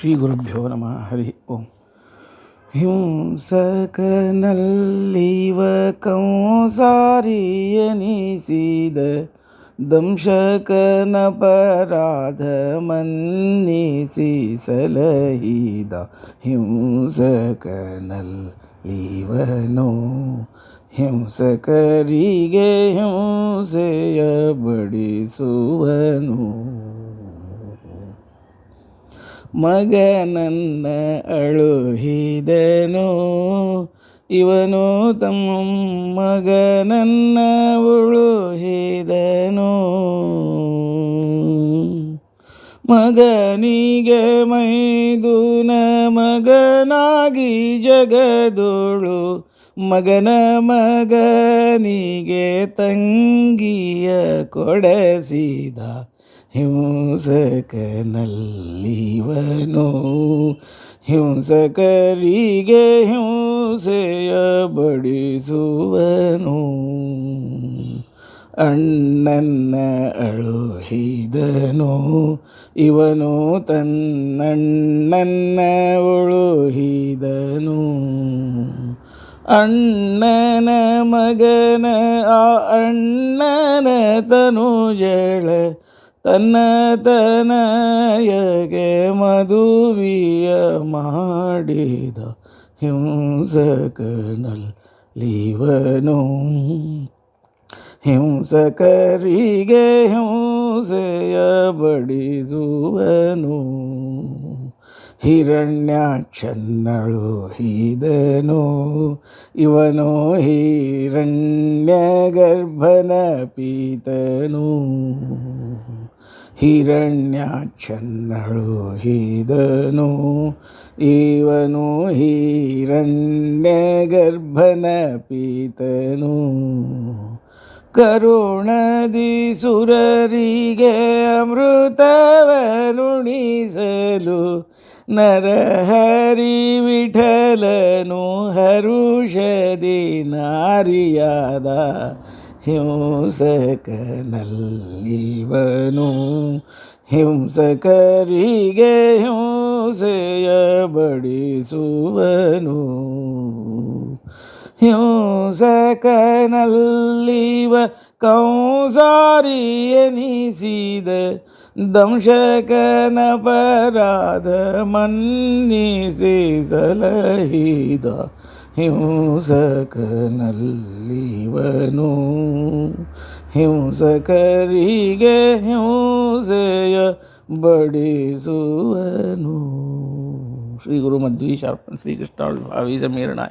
ಶ್ರೀ ಗುರುಭ್ಯೋ ನಮಃ. ಹರಿ ಓಂ. ಹಿಂಸಕನಲ್ಲಿವ ಕಂಸಾರಿಯನಿಸಿದ ದಂಶಕನ ಪರಾಧ ಮನ್ನಿಸಿ ಸಲಹಿದ ಹಿಂಸಕನಲ್ಲಿವನೋ. ಹಿಂಸಕರಿಗೆ ಹಿಂಸೆಯ ಬಡಿಸುವನು ಮಗನನ್ನ ಅಳುಹಿದನು. ಇವನು ತಮ್ಮ ಮಗನನ್ನ ಉಳುಹಿದನು. ಮಗನಿಗೆ ಮೈದುನ ಮಗನಾಗಿ ಜಗದೋಳು. ಮಗನ ಮಗನಿಗೆ ತಂಗಿಯ ಕೊಡಸಿದ ಹಿಂಸಕನಲ್ಲಿವನು. ಹಿಂಸಕರಿಗೆ ಹಿಂಸೆಯ ಬಡಿಸುವನು ಅಣ್ಣನ್ನ ಅಳುಹಿದನು. ಇವನು ತನ್ನಣ್ಣನ್ನ ಉಳುಹಿದನು ಅಣ್ಣನ ಮಗನ ಆ ಅಣ್ಣನ ತನುಜಳ ತನ್ನ ತನಯಗೆ ಮದುವಿಯ ಮಾಡಿದ ಹಿಂಸಕನಲ್ಲಿವನು ಹಿಂಸಕರಿಗೆ ಹಿಂಸೆಯ ಬಡಿಸುವನು ಹಿರಣ್ಯಾಕ್ಷನ್ನಳು ಹೀದನು. ಇವನು ಹಿರಣ್ಯ ಗರ್ಭನ ಪೀತನು. ಹಿರಣ್ಯಾಕ್ಷನ್ನಳು ಹೀದನು. ಇವನು ಹಿರಣ್ಯ ಗರ್ಭನ ಪೀತನು. ಕರುಣದಿ ಸುರರಿಗೆ ಅಮೃತವನುಣಿಸಲು ನರಹರಿ ವಿಠಲನು ಹರುಷದಿ ನಾರಿಯಾದ ಹಿಂಸಕನಲ್ಲಿವನು. ಹಿಂಸಕರಿಗೆ ಹಿಂಸೆಯ ಬಡಿಸುವನು ಹಿಂಸಕನಲ್ಲಿವ ಕಂಸಾರಿಯನಿಸಿದ ದಂಶಕನ ಪರಾಧ ಮನ್ನಿಸಿ ಸಲಹಿದ ಹಿಂಸಕನಲ್ಲಿವನು ಹಿಂಸಕರಿಗೆ ಹಿಂಸೆಯ ಬಡಿಸುವನು ಶ್ರೀ ಗುರು ಮಧ್ವಿ ಶಾರ್ಪನ್ ಶ್ರೀಕೃಷ್ಣ ಭಾವಿ ಸಮೀರಣಾಯ